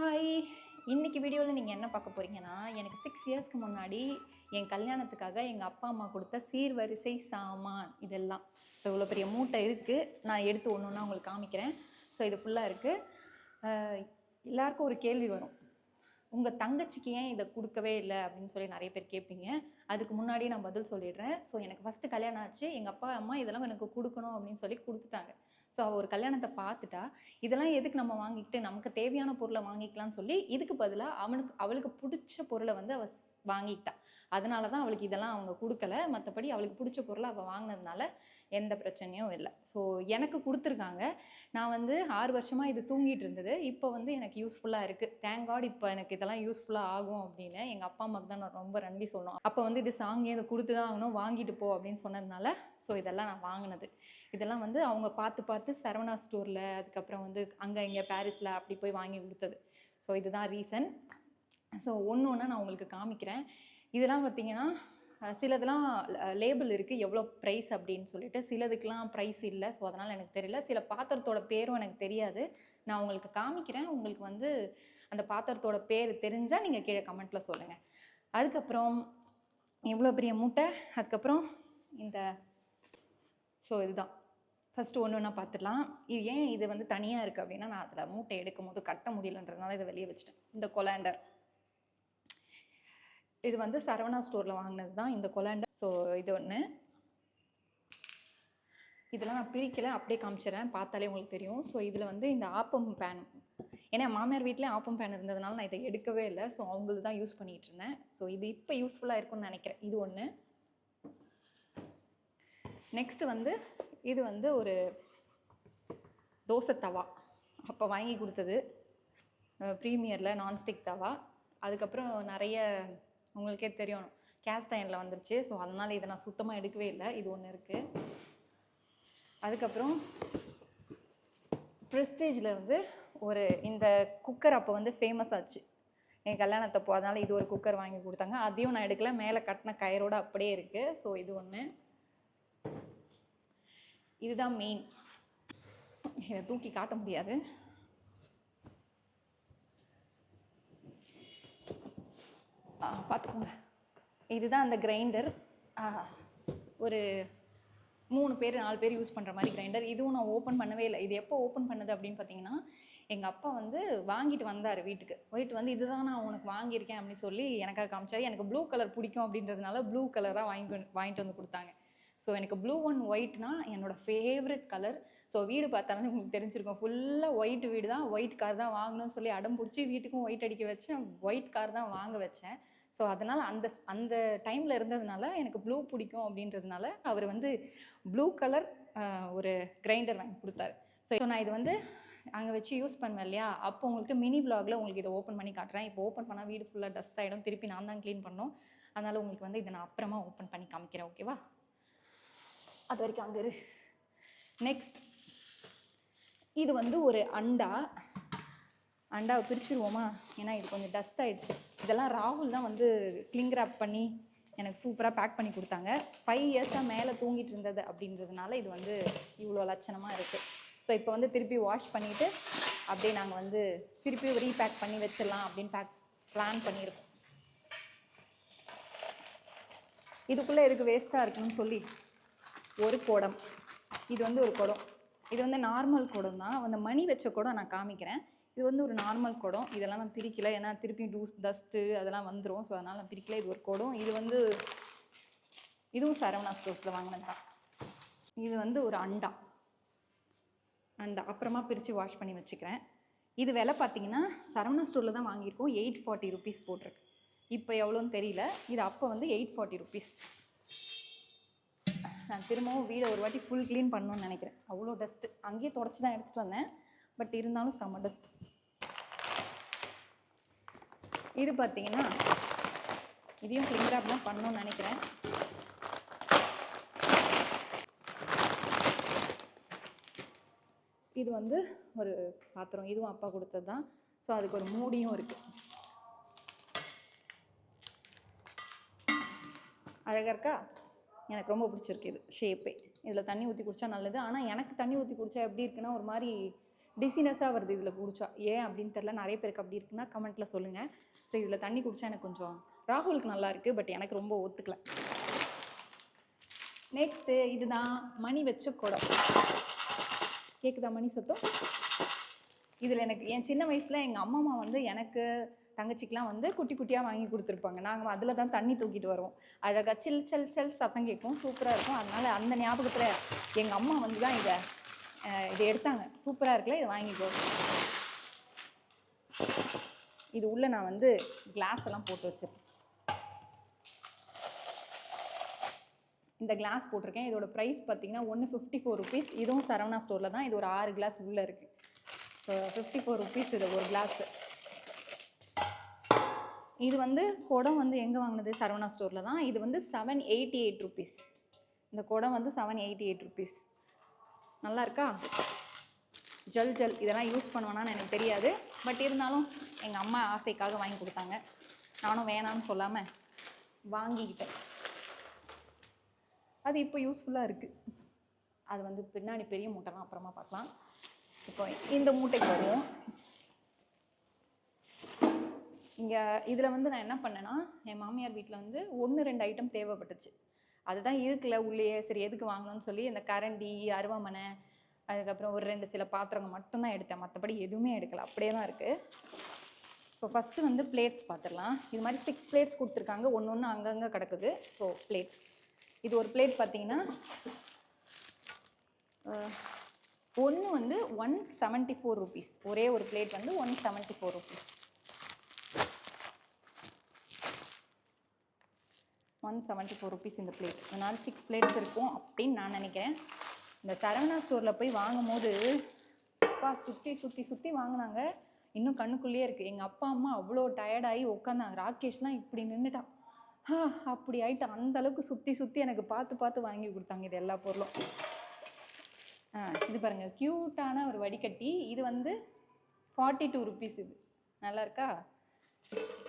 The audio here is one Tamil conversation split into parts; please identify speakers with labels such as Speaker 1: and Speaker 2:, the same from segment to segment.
Speaker 1: ஹாய் இன்றைக்கி வீடியோவில் நீங்கள் என்ன பார்க்க போறீங்கன்னா எனக்கு சிக்ஸ் இயர்ஸ்க்கு முன்னாடி என் கல்யாணத்துக்காக எங்கள் அப்பா அம்மா கொடுத்த சீர்வரிசை சாமான் இதெல்லாம். ஸோ இவ்வளோ பெரிய மூட்டை இருக்குது நான் எடுத்து ஒன்று ஒன்றா உங்களுக்கு காமிக்கிறேன். ஸோ இது ஃபுல்லாக இருக்குது எல்லாருக்கும் ஒரு கேள்வி வரும். உங்கள் தங்கச்சிக்கு ஏன் இதை கொடுக்கவே இல்லை அப்படின்னு சொல்லி நிறைய பேர் கேட்பீங்க. அதுக்கு முன்னாடி நான் பதில் சொல்லிடுறேன். ஸோ எனக்கு ஃபஸ்ட்டு கல்யாணம் ஆச்சு. எங்கள் அப்பா அம்மா இதெல்லாம் எனக்கு கொடுக்கணும் அப்படின்னு சொல்லி கொடுத்துட்டாங்க. ஸோ அவள் ஒரு கல்யாணத்தை பார்த்துட்டா இதெல்லாம் எதுக்கு நம்ம வாங்கிக்கிட்டு நமக்கு தேவையான பொருளை வாங்கிக்கலாம்னு சொல்லி இதுக்கு பதிலாக அவனுக்கு அவளுக்கு பிடிச்ச பொருளை வந்து அவள் வாங்கிக்கிட்டா. அதனால தான் அவளுக்கு இதெல்லாம் அவங்க கொடுக்கல. மற்றபடி அவளுக்கு பிடிச்ச பொருளை அவள் வாங்கினதுனால எந்த பிரச்சனையும் இல்லை. ஸோ எனக்கு கொடுத்துருக்காங்க. நான் வந்து ஆறு வருஷமாக இது தூங்கிட்டு இருந்தது. இப்போ வந்து எனக்கு யூஸ்ஃபுல்லாக இருக்குது தேங்க் காட் இப்போ எனக்கு இதெல்லாம் யூஸ்ஃபுல்லாக ஆகும் அப்படின்னு எங்கள் அப்பா அம்மாவுக்கு தான் நான் ரொம்ப நன்றி சொல்லணும். அப்போ வந்து இது சாங்கி இதை கொடுத்து தான் ஆகணும். வாங்கிட்டு போ அப்படின்னு சொன்னதுனால ஸோ இதெல்லாம் நான் வாங்கினது. இதெல்லாம் வந்து அவங்க பார்த்து பார்த்து சரவணா ஸ்டோரில் அதுக்கப்புறம் வந்து அங்கே இங்கே பாரிஸில் அப்படி போய் வாங்கி கொடுத்தது. ஸோ இதுதான் ரீசன் ஸோ ஒன்று ஒன்று நான் உங்களுக்கு காமிக்கிறேன். இதெல்லாம் பார்த்தீங்கன்னா சிலதெல்லாம் லேபிள் இருக்குது எவ்வளோ ப்ரைஸ் அப்படின்னு சொல்லிட்டு சிலதுக்கெலாம் ப்ரைஸ் இல்லை. ஸோ அதனால் எனக்கு தெரியல. சில பாத்திரத்தோட பேரும் எனக்கு தெரியாது. நான் உங்களுக்கு காமிக்கிறேன். உங்களுக்கு வந்து அந்த பாத்திரத்தோட பேர் தெரிஞ்சால் நீங்கள் கீழே கமெண்ட்டில் சொல்லுங்கள் அதுக்கப்புறம் எவ்வளோ பெரிய மூட்டை? அதுக்கப்புறம் இந்த ஸோ இதுதான். ஃபஸ்ட்டு ஒன்று ஒன்றா பார்த்துடலாம் இது ஏன் இது வந்து தனியாக இருக்குது அப்படின்னா நான் அதில் மூட்டை எடுக்கும் போது கட்ட முடியலன்றதுனால இதை வெளியே வச்சுட்டேன். இந்த கொலாண்டர். இது வந்து சரவணா ஸ்டோரில் வாங்கினது தான் இந்த கொலாண்டர். ஸோ இது ஒன்று இதெல்லாம் நான் பிரிக்கலை அப்படியே காமிச்சிடறேன் பார்த்தாலே உங்களுக்கு தெரியும். ஸோ இதில் வந்து இந்த ஆப்பம் பேன் ஏன்னா மாமியார் வீட்டிலே ஆப்பம் பேன் இருந்ததுனால நான் இதை எடுக்கவே இல்லை. ஸோ அவங்களுக்கு தான் யூஸ் பண்ணிகிட்டு இருந்தேன். ஸோ இது இப்போ யூஸ்ஃபுல்லாக இருக்கும்னு நினைக்கிறேன். இது ஒன்று நெக்ஸ்ட்டு வந்து இது வந்து ஒரு தோசை தவா அப்போ வாங்கி கொடுத்தது. ப்ரீமியரில் நான்ஸ்டிக் தவா. அதுக்கப்புறம் நிறைய உங்களுக்கே தெரியும் கேஸ்ட் அயனில் வந்துருச்சு. ஸோ அதனால் இதை நான் சுத்தமாக எடுக்கவே இல்லை. இது ஒன்று இருக்குது அதுக்கப்புறம் ப்ரெஸ்டேஜில் வந்து ஒரு இந்த குக்கர் அப்போ வந்து ஃபேமஸ் ஆச்சு. என் கல்யாணத்தப்போ அதனால் இது ஒரு குக்கர் வாங்கி கொடுத்தாங்க. அதையும் நான் எடுக்கல. மேலே கட்டின கயரோடு அப்படியே இருக்குது ஸோ இது ஒன்று இதுதான் மெயின் இதை தூக்கி காட்ட முடியாது. பார்த்துக்கோங்க. இதுதான் அந்த கிரைண்டர் ஒரு மூணு பேர் நாலு பேர் யூஸ் பண்ணுற மாதிரி கிரைண்டர் இதுவும் நான் ஓப்பன் பண்ணவே இல்லை. இது எப்போ ஓப்பன் பண்ணது அப்படின்னு பார்த்தீங்கன்னா எங்கள் அப்பா வந்து வாங்கிட்டு வந்தார் வீட்டுக்கு. போயிட்டு வந்து இதுதான் நான் உனக்கு வாங்கியிருக்கேன் அப்படின்னு சொல்லி எனக்காக காமிச்சா எனக்கு ப்ளூ கலர் பிடிக்கும் அப்படின்றதுனால ப்ளூ கலராக வாங்கி வாங்கிட்டு வந்து கொடுத்தாங்க. ஸோ எனக்கு ப்ளூ அண்ட் ஒயிட்னா என்னோட ஃபேவரட் கலர் ஸோ வீடு பார்த்தாலும் உங்களுக்கு தெரிஞ்சிருக்கும். ஃபுல்லாக ஒயிட் வீடு தான். ஒயிட் கார் தான் வாங்கணும்னு சொல்லி அடம் பிடிச்சி வீட்டுக்கும் ஒயிட் அடிக்க வச்சேன். ஒயிட் கார் தான் வாங்க வச்சேன். ஸோ அதனால் அந்த அந்த டைமில் இருந்ததுனால எனக்கு ப்ளூ பிடிக்கும் அப்படின்றதுனால அவர் வந்து ப்ளூ கலர் ஒரு கிரைண்டர் வாங்கி கொடுத்தாரு. ஸோ நான் இது வந்து அங்கே வச்சு யூஸ் பண்ணுவேன் இல்லையா? அப்போ உங்களுக்கு மினி பிளாகில் உங்களுக்கு இதை ஓப்பன் பண்ணி காட்டுறேன். இப்போ ஓப்பன் பண்ணால் வீடு ஃபுல்லாக டஸ்ட் ஆகிடும் திருப்பி நான் தான் க்ளீன் பண்ணோம். அதனால் உங்களுக்கு வந்து இதை நான் அப்புறமா ஓப்பன் பண்ணி காமிக்கிறேன். ஓகேவா அது வரைக்கும் அங்கே இரு. நெக்ஸ்ட் இது வந்து ஒரு அண்டா. அண்டாவை பிரிச்சுருவோமா? ஏன்னா இது கொஞ்சம் டஸ்ட் ஆகிடுச்சு இதெல்லாம் ராகுல் தான் வந்து கிளிங் பண்ணி எனக்கு சூப்பராக பேக் பண்ணி கொடுத்தாங்க. ஃபைவ் இயர்ஸாக மேலே தூங்கிட்டு இருந்தது அப்படின்றதுனால இது வந்து இவ்வளோ லட்சணமாக இருக்குது ஸோ இப்போ வந்து திருப்பி வாஷ் பண்ணிவிட்டு அப்படியே நாங்கள் வந்து திருப்பி ரீபேக் பண்ணி வச்சிடலாம் அப்படின்னு பேக் பிளான் பண்ணியிருக்கோம். இதுக்குள்ளே இருக்கு வேஸ்ட்டாக இருக்குன்னு சொல்லி ஒரு குடம். இது வந்து ஒரு குடம். இது வந்து நார்மல் குடம் தான். அந்த மணி வச்ச குடம் நான் காமிக்கிறேன். இது வந்து ஒரு நார்மல் குடம். இதெல்லாம் நான் பிரிக்கலை. ஏன்னா திருப்பி டூஸ் டஸ்ட்டு அதெல்லாம் வந்துடும் ஸோ அதனால் நான் பிரிக்கலை. இது ஒரு குடம். இது வந்து இதுவும் சரவணா ஸ்டோர்ஸில் வாங்கினது தான். இது வந்து ஒரு அண்டா. அண்டா. அப்புறமா பிரித்து வாஷ் பண்ணி வச்சுக்கிறேன். இது விலை பார்த்தீங்கன்னா சரவணா ஸ்டோரில் தான் வாங்கியிருக்கோம். எயிட் ஃபார்ட்டி ருபீஸ் போட்டிருக்கு. இப்போ எவ்வளோன்னு தெரியல. இது அப்போ வந்து எயிட் ஃபார்ட்டி ருபீஸ் நான் திரும்பவும் வீடை ஒரு வாட்டி ஃபுல் க்ளீன் பண்ணணும்னு நினைக்கிறேன். அவ்வளோ டஸ்ட்டு அங்கேயே தொடச்சி தான் எடுத்துகிட்டு வந்தேன். பட் இருந்தாலும் செம்ம டஸ்ட் இது பார்த்தீங்கன்னா இதையும் க்ளீன் தான் பண்ணணும்னு நினைக்கிறேன். இது வந்து ஒரு பாத்திரம். இதுவும் அப்பா கொடுத்தது தான். ஸோ அதுக்கு ஒரு மூடியும் இருக்குது அழகாக இருக்கா? எனக்கு ரொம்ப பிடிச்சிருக்கு இது ஷேப்பே இதில் தண்ணி ஊற்றி குடித்தா நல்லது. ஆனால் எனக்கு தண்ணி ஊற்றி குடித்தா எப்படி இருக்குன்னா ஒரு மாதிரி டிசினஸாக வருது இதில் குடித்தா ஏன் அப்படின்னு தெரில நிறைய பேருக்கு அப்படி இருக்குன்னா கமெண்ட்டில் சொல்லுங்கள் ஸோ இதில் தண்ணி குடித்தா எனக்கு கொஞ்சம் ராகுலுக்கு நல்லா இருக்குது பட் எனக்கு ரொம்ப ஒத்துக்கல. நெக்ஸ்ட்டு இதுதான் மணி வச்ச குடம். கேட்குதா மணி சத்தம்? இதில் எனக்கு என் சின்ன வயசில் எங்கள் அம்மா அம்மா வந்து எனக்கு தங்கச்சிக்கெலாம் வந்து குட்டி குட்டியாக வாங்கி கொடுத்துருப்பாங்க. நாங்கள் அதில் தான் தண்ணி தூக்கிட்டு வருவோம். அழகாக சில் செல் செல் சத்தம் கேட்கும். சூப்பராக இருக்கும். அதனால் அந்த ஞாபகத்தில் எங்கள் அம்மா வந்து தான் இதை இதை எடுத்தாங்க. சூப்பராக இருக்குல்ல இதை வாங்கிக்கோ இது உள்ளே நான் வந்து கிளாஸ் எல்லாம் போட்டு வச்சிருக்கேன். இந்த கிளாஸ் போட்டிருக்கேன். இதோட ப்ரைஸ் பார்த்தீங்கன்னா ஒன்று ஃபிஃப்டி ஃபோர் ருபீஸ் இதுவும் சரவணா ஸ்டோரில் தான். இது ஒரு ஆறு கிளாஸ் உள்ளே இருக்குது ஸோ ஃபிஃப்டி ஃபோர் ருபீஸ் இது ஒரு கிளாஸு இது வந்து குடம் வந்து எங்கே வாங்கினது? சரவணா ஸ்டோரில் தான். இது வந்து செவன் எயிட்டி எயிட் ருபீஸ் இந்த குடம் வந்து செவன் எயிட்டி எயிட் ருபீஸ் நல்லா இருக்கா? ஜல் ஜல். இதெல்லாம் யூஸ் பண்ணுவேனான்னு எனக்கு தெரியாது. பட் இருந்தாலும் எங்கள் அம்மா ஆசைக்காக வாங்கி கொடுத்தாங்க. நானும் வேணாம்னு சொல்லாமல் வாங்கிக்கிட்டேன். அது இப்போ யூஸ்ஃபுல்லாக இருக்குது அது வந்து பின்னாடி பெரிய மூட்டைலாம் அப்புறமா பார்க்கலாம். இப்போ இந்த மூட்டைக்கு வருவோம். இங்கே இதில் வந்து நான் என்ன பண்ணேன்னா என் மாமியார் வீட்டில் வந்து ஒன்று ரெண்டு ஐட்டம் தேவைப்பட்டுச்சு. அதுதான் இருக்குல்ல உள்ளேயே சரி எதுக்கு வாங்கணும்னு சொல்லி இந்த கரண்டி அருவாமனை அதுக்கப்புறம் ஒரு ரெண்டு சில பாத்திரங்கள் மட்டும்தான் எடுத்தேன். மற்றபடி எதுவுமே எடுக்கல. அப்படியே தான் இருக்குது ஸோ ஃபஸ்ட்டு வந்து பிளேட்ஸ் பார்த்துடலாம் இது மாதிரி சிக்ஸ் பிளேட்ஸ் கொடுத்துருக்காங்க. ஒன்று ஒன்று அங்கங்கே கிடக்குது. ஸோ பிளேட்ஸ் இது ஒரு பிளேட் பார்த்தீங்கன்னா ஒன்று வந்து ஒன் செவன்ட்டி ஃபோர் ருபீஸ் ஒரே ஒரு பிளேட் வந்து one seventy four rupees one seventy four rupees இந்த பிளேட் அதனால் சிக்ஸ் பிளேட்ஸ் இருக்கும் அப்படின்னு நான் நினைக்கிறேன். இந்த சரவணா ஸ்டோரில் போய் வாங்கும் போது அப்பா சுற்றி சுற்றி சுற்றி வாங்கினாங்க. இன்னும் கண்ணுக்குள்ளேயே இருக்குது எங்கள் அப்பா அம்மா அவ்வளோ டயர்டாகி உட்காந்தாங்க ராகேஷ்லாம் இப்படி நின்றுட்டான் அப்படி ஆயிட்டு அந்த அளவுக்கு சுற்றி சுற்றி எனக்கு பார்த்து பார்த்து வாங்கி கொடுத்தாங்க இது எல்லா பொருளும். ஆ இது பாருங்கள் க்யூட்டான ஒரு வடிகட்டி. இது வந்து ஃபார்ட்டி டூ ருபீஸ் இது. நல்லா இருக்கா?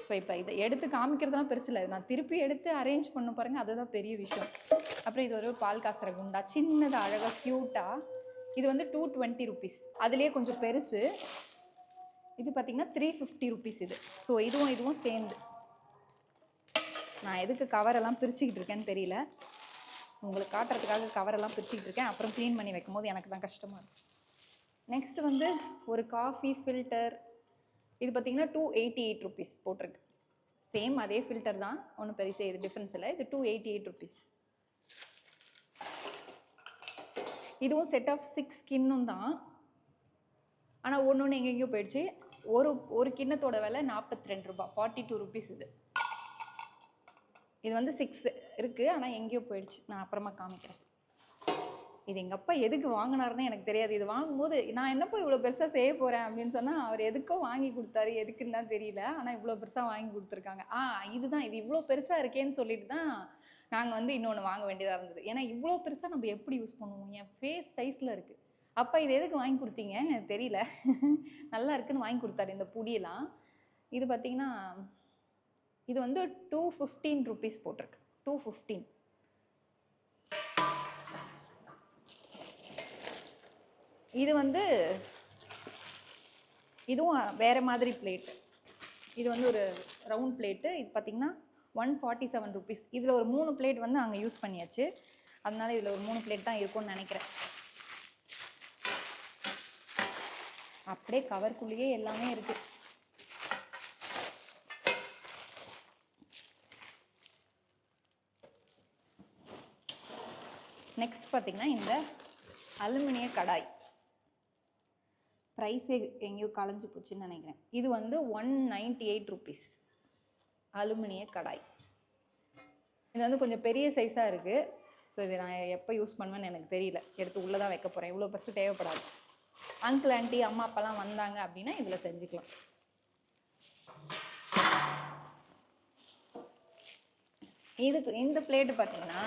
Speaker 1: ஸோ இப்போ இதை எடுத்து காமிக்கிறதுலாம் பெருசு இல்லை. நான் திருப்பி எடுத்து அரேஞ்ச் பண்ண பாருங்கள் அதுதான் பெரிய விஷயம். அப்புறம் இது ஒரு பால் காசுற குண்டா. சின்னதாக அழகாக க்யூட்டாக இது வந்து டூ டுவெண்ட்டி ருபீஸ் அதுலேயே கொஞ்சம் பெருசு. இது பார்த்தீங்கன்னா த்ரீ ஃபிஃப்டி ருபீஸ் இது. ஸோ இதுவும் இதுவும் சேர்ந்து. நான் எதுக்கு கவரெல்லாம் பிரிச்சுக்கிட்டு இருக்கேன்னு தெரியல. உங்களுக்கு காட்டுறதுக்காக கவரெல்லாம் பிரிச்சுக்கிட்டு இருக்கேன். அப்புறம் க்ளீன் பண்ணி வைக்கும் போது எனக்கு தான் கஷ்டமாக இருக்கும் நெக்ஸ்ட் வந்து ஒரு காஃபி ஃபில்டர் இது பார்த்தீங்கன்னா டூ எயிட்டி எயிட் ருபீஸ் போட்டிருக்கு. சேம் அதே ஃபில்டர் தான். ஒன்றும் பெருசாக இது டிஃப்ரென்ஸ் இல்லை. இது டூ எயிட்டி எயிட் ருபீஸ் இதுவும் செட் ஆஃப் சிக்ஸ் கிண்ணும் தான். ஆனால் ஒன்று ஒன்று எங்கெங்கேயோ போயிடுச்சு. ஒரு ஒரு கிண்ணத்தோட விலை நாற்பத்தி ரெண்டு ரூபாய். ஃபார்ட்டி டூ ருபீஸ் இது. இது வந்து சிக்ஸ் இருக்குது ஆனால் எங்கேயோ போயிடுச்சு. நான் அப்புறமா காமிக்கிறேன். இது எங்கள் அப்பா எதுக்கு வாங்கினாருன்னு எனக்கு தெரியாது. இது வாங்கும்போது நான் என்னப்போ இவ்வளோ பெருசாக செய்ய போகிறேன் அப்படின்னு சொன்னால் அவர் எதுக்கோ வாங்கி கொடுத்தாரு. எதுக்குன்னு தான் தெரியல. ஆனால் இவ்வளோ பெருசாக வாங்கி கொடுத்துருக்காங்க. ஆ இதுதான். இது இவ்வளோ பெருசாக இருக்கேன்னு சொல்லிட்டு தான் நாங்கள் வந்து இன்னொன்று வாங்க வேண்டியதாக இருந்தது. ஏன்னா இவ்வளோ பெருசாக நம்ம எப்படி யூஸ் பண்ணுவோம்? என் ஃபேஸ் சைஸில் இருக்குது அப்பா இது எதுக்கு வாங்கி கொடுத்தீங்க? தெரியல. நல்லா இருக்குன்னு வாங்கி கொடுத்தாரு இந்த புடியெல்லாம். இது பார்த்தீங்கன்னா இது வந்து டூ ஃபிஃப்டீன் ருபீஸ் போட்டிருக்கு. டூ ஃபிஃப்டீன் இது வந்து இதுவும் வேறு மாதிரி பிளேட் இது வந்து ஒரு ரவுண்ட் பிளேட்டு இது பார்த்தீங்கன்னா ஒன் ஃபார்ட்டி செவன் ருபீஸ் இதில் ஒரு மூணு பிளேட் வந்து அங்கே யூஸ் பண்ணியாச்சு. அதனால இதில் ஒரு மூணு பிளேட் தான் இருக்கும்னு நினைக்கிறேன். அப்படியே கவர்க்குள்ளேயே எல்லாமே இருக்குது நெக்ஸ்ட் பார்த்திங்கன்னா இந்த அலுமினிய கடாய். ப்ரைஸே எங்கேயோ கலைஞ்சு போச்சுன்னு நினைக்கிறேன். இது வந்து ஒன் நைன்டி எயிட் ருபீஸ் அலுமினிய கடாய். இது வந்து கொஞ்சம் பெரிய சைஸாக இருக்குது ஸோ இது நான் எப்போ யூஸ் பண்ணுவேன்னு எனக்கு தெரியல. எடுத்து உள்ளே தான் வைக்க போகிறேன் இவ்வளோ பெருசு தேவைப்படாது. அங்கிள் ஆண்டி அம்மா அப்பாலாம் வந்தாங்க அப்படின்னா இதில் செஞ்சுக்கலாம். இதுக்கு இந்த பிளேட்டு பார்த்தீங்கன்னா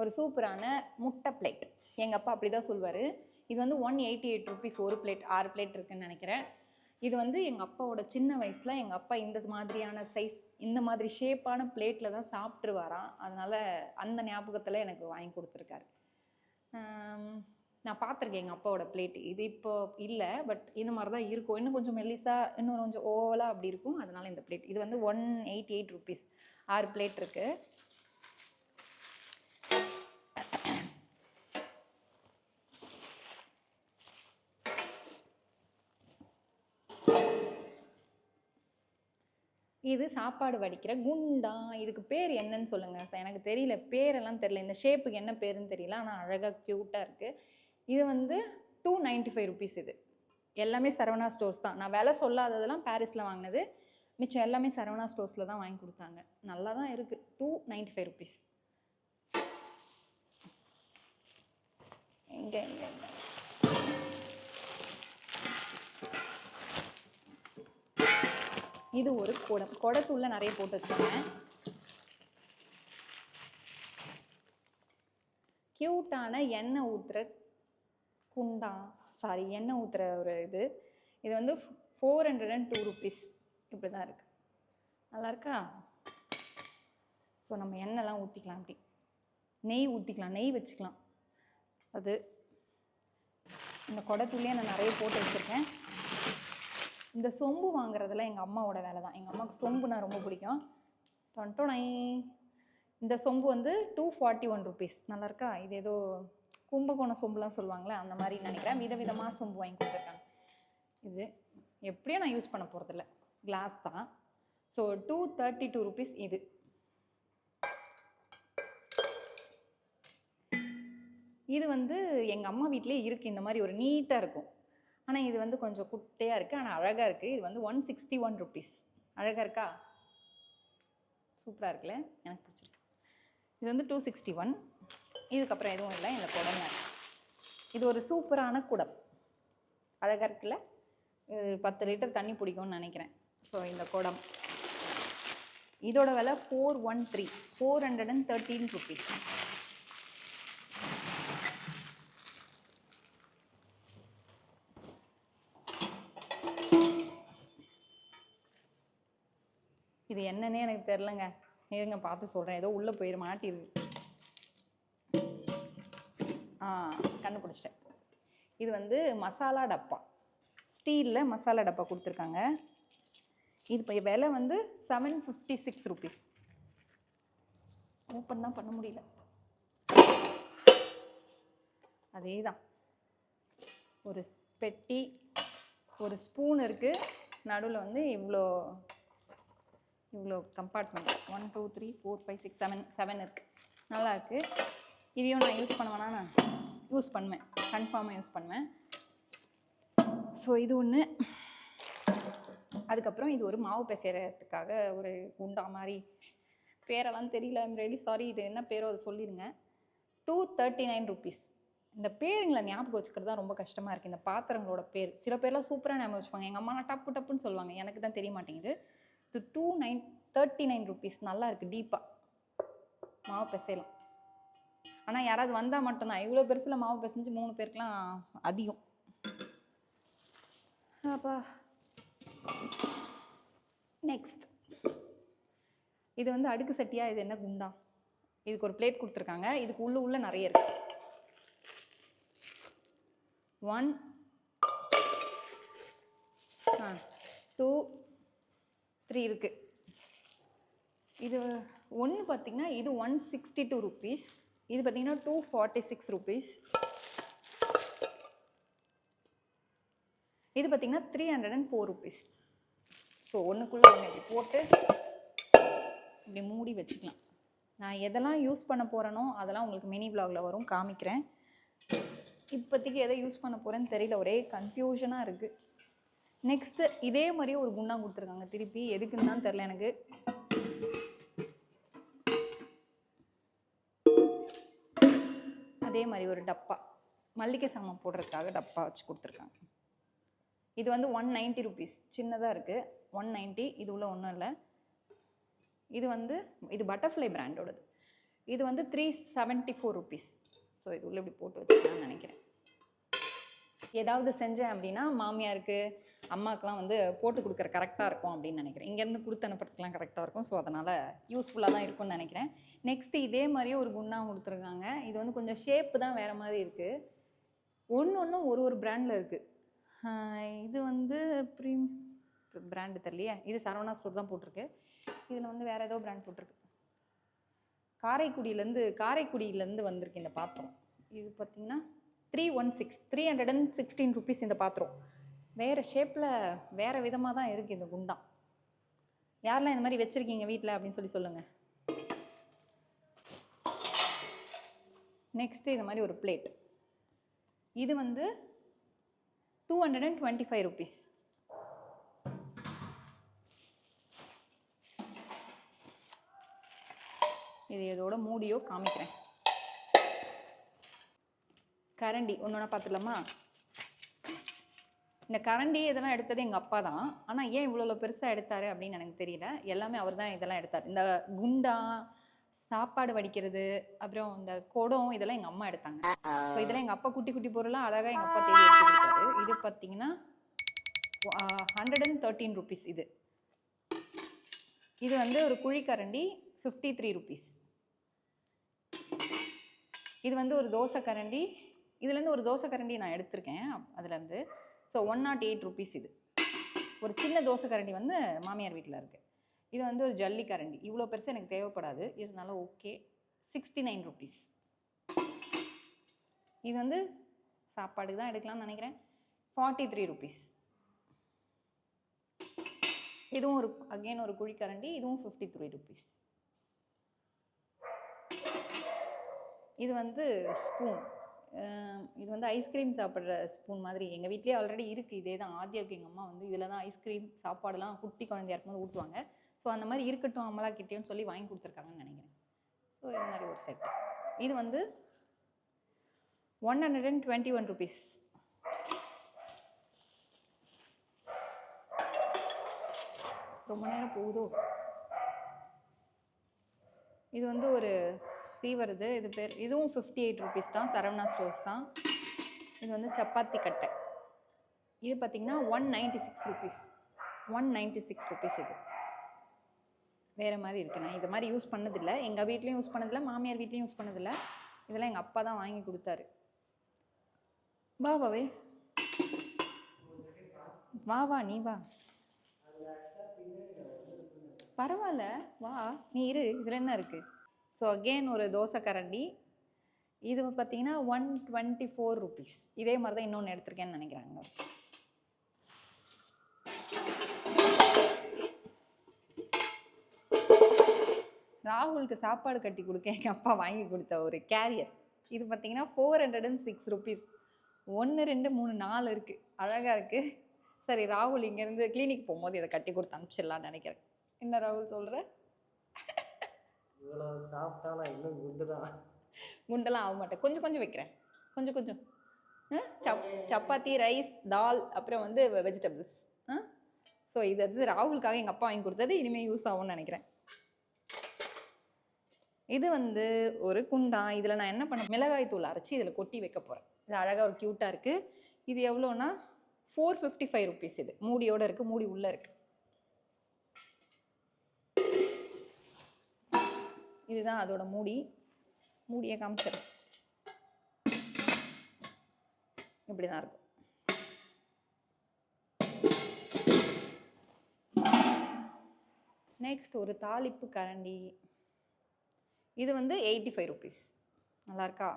Speaker 1: ஒரு சூப்பரான முட்டை பிளேட் எங்கள் அப்பா அப்படி தான் சொல்லுவார் இது வந்து ஒன் எயிட்டி எயிட் ருபீஸ் ஒரு பிளேட் ஆறு பிளேட் இருக்குன்னு நினைக்கிறேன். இது வந்து எங்கள் அப்பாவோட சின்ன வயசில் எங்கள் அப்பா இந்த மாதிரியான சைஸ் இந்த மாதிரி ஷேப்பான பிளேட்டில் தான் சாப்பிட்ருவாராம் அதனால் அந்த ஞாபகத்தில் எனக்கு வாங்கி கொடுத்துருக்காரு. நான் பார்த்துருக்கேன் எங்கள் அப்பாவோட பிளேட் இது இப்போ இல்லை பட் இந்த மாதிரி தான் இருக்கும். இன்னும் கொஞ்சம் மெல்லிசா இன்னும் கொஞ்சம் ஓவலாக அப்படி இருக்கும். அதனால இந்த பிளேட் இது வந்து ஒன் எயிட்டி எயிட் ருபீஸ் ஆறு பிளேட் இருக்குது இது சாப்பாடு வடிக்கிற குண்டா? இதுக்கு பேர் என்னன்னு சொல்லுங்கள் சார் எனக்கு தெரியல. பேரெல்லாம் தெரியல. இந்த ஷேப்புக்கு என்ன பேருன்னு தெரியல. ஆனால் அழகாக க்யூட்டாக இருக்குது இது வந்து டூ நைன்ட்டி ஃபைவ் ருபீஸ் இது. எல்லாமே சரவணா ஸ்டோர்ஸ் தான். நான் விலை சொல்லாததெல்லாம் பாரிஸில் வாங்கினது. மிச்சம் எல்லாமே சரவணா ஸ்டோர்ஸில் தான் வாங்கி கொடுத்தாங்க. நல்லா தான் இருக்குது டூ நைன்ட்டி ஃபைவ் ருபீஸ் எங்கே எங்கே எங்கே? இது ஒரு குடம். குடத்துள்ள நிறைய போட்டு வச்சுருக்கேன். க்யூட்டான எண்ணெய் ஊற்றுற குண்டா சாரி எண்ணெய் ஊற்றுற ஒரு இது. இது வந்து four hundred and two rupees இப்படி தான் இருக்குது நல்லா இருக்கா? ஸோ நம்ம எண்ணெய்லாம் ஊற்றிக்கலாம் அப்படி. நெய் ஊற்றிக்கலாம் நெய் வச்சுக்கலாம். அது இந்த குடத்துலேயே நான் நிறைய போட்டு வச்சுருக்கேன். இந்த சொம்பு வாங்குறதுல எங்கள் அம்மாவோட வேலை தான் எங்கள் அம்மாவுக்கு சொம்புனா ரொம்ப பிடிக்கும். டொன்டோனை இந்த சொம்பு வந்து டூ ஃபார்ட்டி ஒன் ருபீஸ் நல்லா இருக்கா? இது ஏதோ கும்பகோணம் சொம்புலாம் சொல்லுவாங்களே அந்த மாதிரி நினைக்கிறேன். விதவிதமாக சொம்பு வாங்கி கொடுத்துருக்காங்க. இது எப்படியும் நான் யூஸ் பண்ண போகிறதில்ல கிளாஸ் தான். So two thirty two rupees இது. இது வந்து எங்கள் அம்மா வீட்டிலே இருக்குது இந்த மாதிரி ஒரு நீட்டாக இருக்கும். ஆனால் இது வந்து கொஞ்சம் குட்டையாக இருக்குது ஆனால் அழகாக இருக்குது இது வந்து ஒன் சிக்ஸ்டி ஒன் ருபீஸ் அழகாக இருக்கா? சூப்பராக இருக்குல்ல? எனக்கு பிடிச்சிருக்கு. இது வந்து டூ சிக்ஸ்டி ஒன் இதுக்கப்புறம் எதுவும் இல்லை. இந்த குடம் இது ஒரு சூப்பரான குடம். அழகாக இருக்குல்ல? இது பத்து லிட்டர் தண்ணி பிடிக்கும்னு நினைக்கிறேன். ஸோ இந்த குடம். இதோட விலை four one three four hundred and thirteen rupees என்னன்னே எனக்கு தெரிலங்க இருங்க பார்த்து சொல்கிறேன் ஏதோ உள்ளே போயிரு மாட்டிருக்கு ஆ கண்டுபிடிச்சிட்டேன். இது வந்து மசாலா டப்பா. ஸ்டீலில் மசாலா டப்பா கொடுத்துருக்காங்க. இது இப்போ விலை வந்து seven fifty six rupees open தான் பண்ண முடியல. அதே தான் ஒரு பெட்டி ஒரு ஸ்பூன் இருக்குது நடுவில் வந்து இவ்வளோ இவ்வளோ compartment one two three four five six seven seven இருக்குது நல்லா இருக்குது இதையும் நான் யூஸ் பண்ணுவேனா? நான் யூஸ் பண்ணுவேன். கன்ஃபார்மாக யூஸ் பண்ணுவேன். ஸோ இது ஒன்று அதுக்கப்புறம் இது ஒரு மாவு பிசைறதுக்காக ஒரு குண்டா மாதிரி. பேரெல்லாம் தெரியல. ஐம் ரெடி சாரி இது என்ன பேரோ அதை சொல்லிடுங்க டூ தேர்ட்டி நைன் ருபீஸ் இந்த பேருங்களை ஞாபகம் வச்சுக்கிறது தான் ரொம்ப கஷ்டமாக இருக்குது இந்த பாத்திரங்களோட பேர். சில பேர்லாம் சூப்பராக ஞாபகம் வச்சுப்பாங்க. எங்கள் அம்மா டப்பு டப்புன்னு சொல்லுவாங்க. எனக்கு தான் தெரிய மாட்டேங்குது. இது two nine thirty nine rupees நல்லா இருக்குது டீப்பாக மாவு பிசையலாம். ஆனால் யாராவது வந்தால் மட்டும்தான். இவ்வளோ பெருசில் மாவு பிசைஞ்சு மூணு பேருக்குலாம் அதிகம். அப்பா. நெக்ஸ்ட் இது வந்து அடுக்கு சட்டியா இது என்ன குண்டா? இதுக்கு ஒரு பிளேட் கொடுத்துருக்காங்க. இதுக்கு உள்ள உள்ள நிறைய இருக்கு. ஒன் டூ த்ரீ இருக்குது இது ஒன்று பார்த்திங்கன்னா இது ஒன் சிக்ஸ்டி டூ ருபீஸ் இது பார்த்திங்கன்னா டூ ஃபார்ட்டி சிக்ஸ் ருபீஸ் இது பார்த்தீங்கன்னா three hundred and four rupees so ஒன்றுக்குள்ளே ஒன்று இப்படி போட்டு இப்படி மூடி வச்சுக்கலாம். நான் எதெல்லாம் யூஸ் பண்ண போகிறேனோ அதெல்லாம் உங்களுக்கு மினி ப்ளாகில் வரும் காமிக்கிறேன். இப்போதைக்கு எதை யூஸ் பண்ண போகிறேன்னு தெரியல ஒரே கன்ஃபியூஷனாக இருக்குது நெக்ஸ்ட்டு இதே மாதிரியே ஒரு குண்டா கொடுத்துருக்காங்க. திருப்பி எதுக்குன்னு தான் தெரில எனக்கு. அதே மாதிரி ஒரு டப்பா. மல்லிகை சாமான் போடுறதுக்காக டப்பா வச்சு கொடுத்துருக்காங்க. இது வந்து ஒன் நைன்ட்டி ருபீஸ் சின்னதாக இருக்குது ஒன் நைன்ட்டி இது உள்ள ஒன்றும் இல்லை. இது வந்து இது பட்டர்ஃப்ளை பிராண்டோடது இது வந்து three seventy four rupees so இது உள்ள இப்படி போட்டு வச்சுக்கலாம்னு நினைக்கிறேன். ஏதாவது செஞ்சேன் அப்படின்னா மாமியாருக்கு அம்மாக்கெலாம் வந்து போட்டு கொடுக்குற கரெக்டாக இருக்கும் அப்படின்னு நினைக்கிறேன். இங்கேருந்து கொடுத்து அனுப்புறதுக்கெலாம் கரெக்டாக இருக்கும். ஸோ அதனால் யூஸ்ஃபுல்லாக தான் இருக்கும்னு நினைக்கிறேன். நெக்ஸ்ட்டு இதே மாதிரியே ஒரு குண்டா கொடுத்துருக்காங்க. இது வந்து கொஞ்சம் ஷேப்பு தான் வேறு மாதிரி இருக்குது ஒன்று ஒன்றும் ஒரு ஒரு பிராண்டில் இருக்குது இது வந்து ப்ரீம் பிராண்டு தெரியலையே. இது சரவணா ஸ்டோர் தான் போட்டிருக்கு. இதில் வந்து வேறு ஏதோ பிராண்ட் போட்டிருக்கு. காரைக்குடியிலேருந்து காரைக்குடியிலேருந்து வந்திருக்கு இந்த பாத்திரம். இது பார்த்திங்கன்னா three one six three hundred and sixteen rupees இந்த பாத்திரம். வேறு ஷேப்பில் வேறு விதமாக தான் இருக்குது இந்த குண்டான் யாரெல்லாம் இந்த மாதிரி வச்சுருக்கீங்க வீட்டில் அப்படின்னு சொல்லி சொல்லுங்கள் நெக்ஸ்ட்டு இது மாதிரி ஒரு பிளேட் இது வந்து two hundred and twenty five rupees இது இதோட மூடியோ காமிக்கிறேன். கரண்டி ஒன்று ஒன்றா பார்த்துடலாமா இந்த கரண்டி இதெல்லாம் எடுத்தது எங்கள் அப்பா தான். ஆனால் ஏன் இவ்வளோ பெருசாக எடுத்தாரு அப்படின்னு எனக்கு தெரியல. எல்லாமே அவர் தான் இதெல்லாம் எடுத்தார். இந்த குண்டா சாப்பாடு வடிக்கிறது அப்புறம் இந்த குடம் இதெல்லாம் எங்கள் அம்மா எடுத்தாங்க. ஸோ இதெல்லாம் எங்கள் அப்பா குட்டி குட்டி பொருளாக அழகாக எங்கள் அப்பா தேடி எடுத்து கொடுத்தாரு. இது பார்த்தீங்கன்னா ஹண்ட்ரட் அண்ட் தேர்ட்டீன் ருபீஸ் இது. இது வந்து ஒரு குழிக்கரண்டி ஃபிஃப்டி த்ரீ ருபீஸ் இது வந்து ஒரு தோசை கரண்டி. இதுலேருந்து ஒரு தோசை கரண்டி நான் எடுத்திருக்கேன் அதுலேருந்து so one nought eight rupees இது. ஒரு சின்ன தோசை கரண்டி வந்து மாமியார் வீட்டில் இருக்குது இது வந்து ஒரு ஜல்லி கரண்டி இவ்வளோ பெருசு எனக்கு தேவைப்படாது. இருந்தாலும் ஓகே சிக்ஸ்டி நைன் ருபீஸ் இது வந்து சாப்பாடுக்கு தான் எடுக்கலாம்னு நினைக்கிறேன். ஃபார்ட்டி த்ரீ ருபீஸ் இதுவும் ஒரு அகெயின் ஒரு குழிக்கரண்டி. இதுவும் ஃபிஃப்டி த்ரீ ருபீஸ் இது வந்து ஸ்பூன் இது வந்து ஐஸ்கிரீம் சாப்பிட்ற ஸ்பூன் மாதிரி. எங்கள் வீட்லேயே ஆல்ரெடி இருக்குது இதே தான் ஆதியாவுக்கு எங்கள் அம்மா வந்து இதில் தான் ஐஸ்கிரீம் சாப்பாடுலாம் குட்டி குழந்தையா இருக்கும்போது ஊற்றுவாங்க ஸோ அந்த மாதிரி இருக்கட்டும் அம்மலா கிட்டேயும் சொல்லி வாங்கி கொடுத்துருக்காங்கன்னு நினைக்கிறேன். ஸோ இது மாதிரி ஒரு செட் இது வந்து one hundred and twenty one rupees ரொம்ப நேரம் போகுதோ? இது வந்து ஒரு சீவருது இது பேர் இதுவும் ஃபிஃப்டி எயிட் ருபீஸ் தான். சரவணா ஸ்டோர்ஸ் தான். இது வந்து சப்பாத்தி கட்டை. இது பார்த்தீங்கன்னா one ninety six rupees one ninety six rupees இது. வேறு மாதிரி இருக்கு. நான் இது மாதிரி யூஸ் பண்ணதில்லை. எங்கள் வீட்லேயும் யூஸ் பண்ணதில்லை. மாமியார் வீட்லேயும் யூஸ் பண்ணதில்லை. இதெல்லாம் எங்கள் அப்பா தான் வாங்கி கொடுத்தாரு. வா வாவே வா வா நீ வா. பரவாயில்ல. வா நீ இரு. இதில் என்ன இருக்குது ஸோ அகெயின் ஒரு தோசை கரண்டி. இது பார்த்தீங்கன்னா ஒன் டுவெண்ட்டி ஃபோர் ருபீஸ் இதே மாதிரி தான் இன்னொன்று எடுத்திருக்கேன்னு நினைக்கிறாங்க. ராகுலுக்கு சாப்பாடு கட்டி கொடுக்க எங்கள் அப்பா வாங்கி கொடுத்த ஒரு கேரியர் இது பார்த்தீங்கன்னா four hundred and six rupees ஒன்று ரெண்டு மூணு நாலு இருக்குது அழகாக இருக்குது சரி ராகுல் இங்கேருந்து கிளினிக் போகும்போது இதை கட்டி கொடுத்து அனுப்பிச்சிடலான்னு நினைக்கிறேன். என்ன ராகுல் சொல்கிற
Speaker 2: இவ்வளோ சாப்பிட்டா நான் இன்னும் குண்டு தான்
Speaker 1: குண்டெல்லாம் ஆக மாட்டேன். கொஞ்சம் கொஞ்சம் வைக்கிறேன். கொஞ்சம் கொஞ்சம். சப் சப்பாத்தி ரைஸ் தால் அப்புறம் வந்து வெஜிடபிள்ஸ். ஸோ இது வந்து ராகுலுக்காக எங்கள் அப்பா வாங்கி கொடுத்தது. இனிமேல் யூஸ் ஆகும்னு நினைக்கிறேன். இது வந்து ஒரு குண்டா. இதில் நான் என்ன பண்ண மிளகாய் தூள் அரைச்சி இதில் கொட்டி வைக்க போகிறேன் இது அழகாக ஒரு க்யூட்டாக இருக்குது இது எவ்வளோன்னா ஃபோர் ஃபிஃப்டி ஃபைவ் ருபீஸ் இது. மூடியோடு இருக்குது மூடி உள்ளே இருக்குது இதுதான் அதோட மூடி. மூடியை காமிச்சிடும் இப்படி தான் இருக்கும். நெக்ஸ்ட் ஒரு தாளிப்பு கரண்டி. இது வந்து எயிட்டி ஃபைவ் ருபீஸ் நல்லா இருக்கா?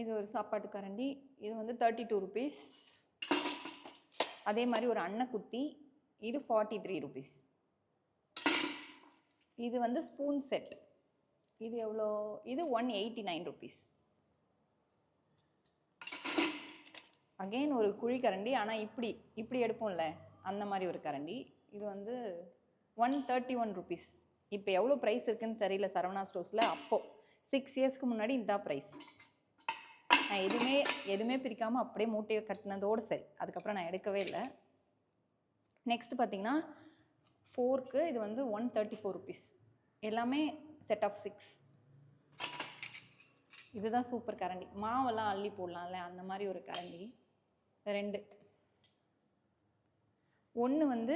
Speaker 1: இது ஒரு சாப்பாட்டு கரண்டி. இது வந்து தேர்ட்டி டூ ருபீஸ் அதே மாதிரி ஒரு அன்னக்குத்தி. இது ஃபார்ட்டி த்ரீ ருபீஸ் இது வந்து ஸ்பூன் செட் இது எவ்வளோ? இது one eighty nine rupees again ஒரு குழி கரண்டி ஆனால் இப்படி இப்படி எடுப்போம்ல அந்த மாதிரி ஒரு கரண்டி. இது வந்து ஒன் தேர்ட்டி ஒன் ருபீஸ் இப்போ எவ்வளோ ப்ரைஸ் இருக்குன்னு தெரியல சரவணா ஸ்டோர்ஸில் அப்போது சிக்ஸ் இயர்ஸ்க்கு முன்னாடி இதான் ப்ரைஸ் நான் எதுவுமே எதுவுமே பிரிக்காமல் அப்படியே மூட்டையை கட்டினதோடு சரி. அதுக்கப்புறம் நான் எடுக்கவே இல்லை. நெக்ஸ்ட் பார்த்தீங்கன்னா ஃபோர்க்கு இது வந்து ஒன் தேர்ட்டி ஃபோர் ருபீஸ் எல்லாமே செட் ஆஃப் சிக்ஸ் இதுதான் சூப்பர் கரண்டி மாவெல்லாம் அள்ளி போடலாம்ல அந்த மாதிரி ஒரு கரண்டி ரெண்டு. ஒன்று வந்து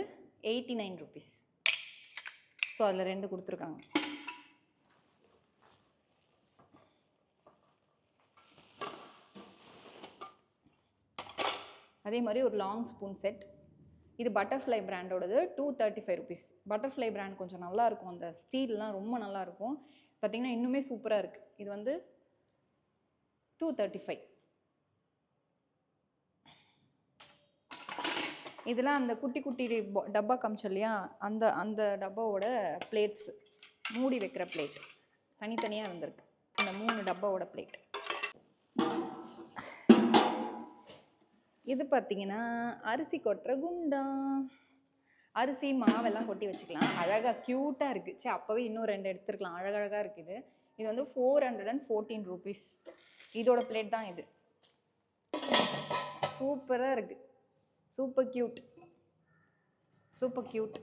Speaker 1: எயிட்டி நைன் ருபீஸ் ஸோ அதில் ரெண்டு கொடுத்துருக்காங்க. அதே மாதிரி ஒரு லாங் ஸ்பூன் செட் இது butterfly பிராண்டோடது two thirty five rupees butterfly brand கொஞ்சம் நல்லாயிருக்கும் அந்த ஸ்டீல்லாம் ரொம்ப நல்லா இருக்கும் இன்னுமே சூப்பராக இருக்குது இது வந்து டூ தேர்ட்டி ஃபைவ் இதெல்லாம் அந்த குட்டி குட்டி டப்பா காமிச்சோம் இல்லையா? அந்த அந்த டப்பாவோட பிளேட்ஸ் மூடி வைக்கிற பிளேட் தனித்தனியாக இருந்திருக்கு. அந்த மூணு டப்பாவோட பிளேட் இது பார்த்தீங்கன்னா அரிசி கொட்டுற குண்டா? அரிசி மாவெல்லாம் கொட்டி வச்சுக்கலாம். அழகாக க்யூட்டாக இருக்குது சே அப்போவே இன்னும் ரெண்டு எடுத்துருக்கலாம். அழகழகாக இருக்குது இது. வந்து four hundred and fourteen rupees இதோட பிளேட் தான் இது. சூப்பராக இருக்குது சூப்பர் க்யூட் சூப்பர் க்யூட்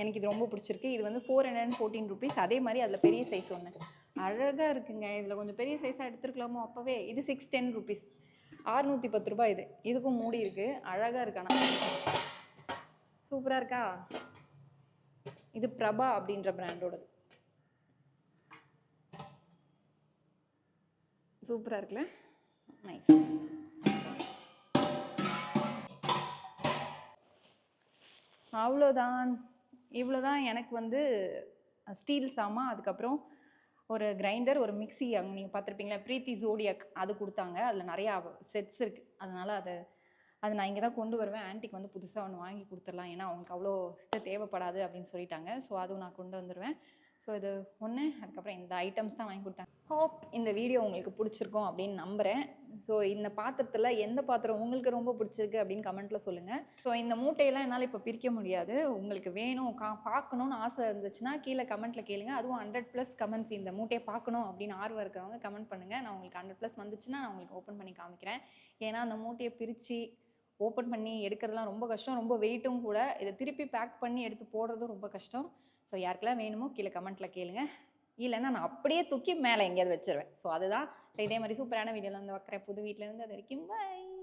Speaker 1: எனக்கு இது ரொம்ப பிடிச்சிருக்கு. இது வந்து four hundred and fourteen rupees அதே மாதிரி அதில் பெரிய சைஸ் ஒன்று அழகாக இருக்குங்க. இதில் கொஞ்சம் பெரிய சைஸாக எடுத்துருக்கலாமோ அப்போவே. இது சிக்ஸ் டென் ருபீஸ் ஆறுநூற்றி பத்து ரூபாய் இது. இதுக்கும் மூடி இருக்குது அழகாக இருக்கானா சூப்பராக இருக்கா? இது பிரபா அப்படின்ற பிராண்டோடது. சூப்பராக இருக்குல்ல? நைஸ் அவ்வளோதான் இவ்வளோதான் எனக்கு வந்து ஸ்டீல் சாமான் அதுக்கப்புறம் ஒரு கிரைண்டர் ஒரு மிக்ஸி அங்கே நீங்கள் பார்த்துருப்பீங்களா பிரீத்தி ஜோடியாக் அது கொடுத்தாங்க. அதில் நிறையா செட்ஸ் இருக்குது அதனால் அதை அது நான் இங்கே தான் கொண்டு வருவேன். ஆன்ட்டிக்கு வந்து புதுசாக ஒன்று வாங்கி கொடுத்துடலாம். ஏன்னா அவங்களுக்கு அவ்வளோ தேவைப்படாது அப்படின்னு சொல்லிட்டாங்க. ஸோ அதுவும் நான் கொண்டு வந்துடுவேன் ஸோ இது ஒன்று அதுக்கப்புறம் இந்த ஐட்டம்ஸ் தான் வாங்கி கொடுத்தாங்க. ஹோப் இந்த வீடியோ உங்களுக்கு பிடிச்சிருக்கும் அப்படின்னு நம்புகிறேன் ஸோ இந்த பாத்திரத்தில் எந்த பாத்திரம் உங்களுக்கு ரொம்ப பிடிச்சிருக்கு அப்படின்னு கமெண்ட்டில் சொல்லுங்கள் ஸோ இந்த மூட்டையெல்லாம் என்னால் இப்போ பிரிக்க முடியாது. உங்களுக்கு வேணும் கா பார்க்கணுன்னு ஆசை இருந்துச்சுன்னா கீழே கமெண்ட்டில் கேளுங்க. அதுவும் ஹண்ட்ரட் ப்ளஸ் கமெண்ட்ஸ் இந்த மூட்டையை பார்க்கணும் அப்படின்னு ஆர்வம் இருக்கிறவங்க கமெண்ட் பண்ணுங்கள் நான் உங்களுக்கு ஹண்ட்ரட் ப்ளஸ் வந்துச்சுன்னா நான் உங்களுக்கு ஓப்பன் பண்ணி காமிக்கிறேன். ஏன்னா அந்த மூட்டையை பிரித்து ஓப்பன் பண்ணி எடுக்கிறதுலாம் ரொம்ப கஷ்டம். ரொம்ப வெயிட்டும் கூட. இதை திருப்பி பேக் பண்ணி எடுத்து போடுறதும் ரொம்ப கஷ்டம். ஸோ யாருக்கெல்லாம் வேணுமோ கீழே கமெண்ட்டில் கேளுங்க. இல்லைன்னா நான் அப்படியே தூக்கி மேலே எங்கேயாவது வச்சிருவேன். ஸோ அதுதான். இதே மாதிரி சூப்பரான வீடியோவில் வந்து வைக்கிறேன். புது வீட்டிலேருந்து அது வரைக்கும் பாய்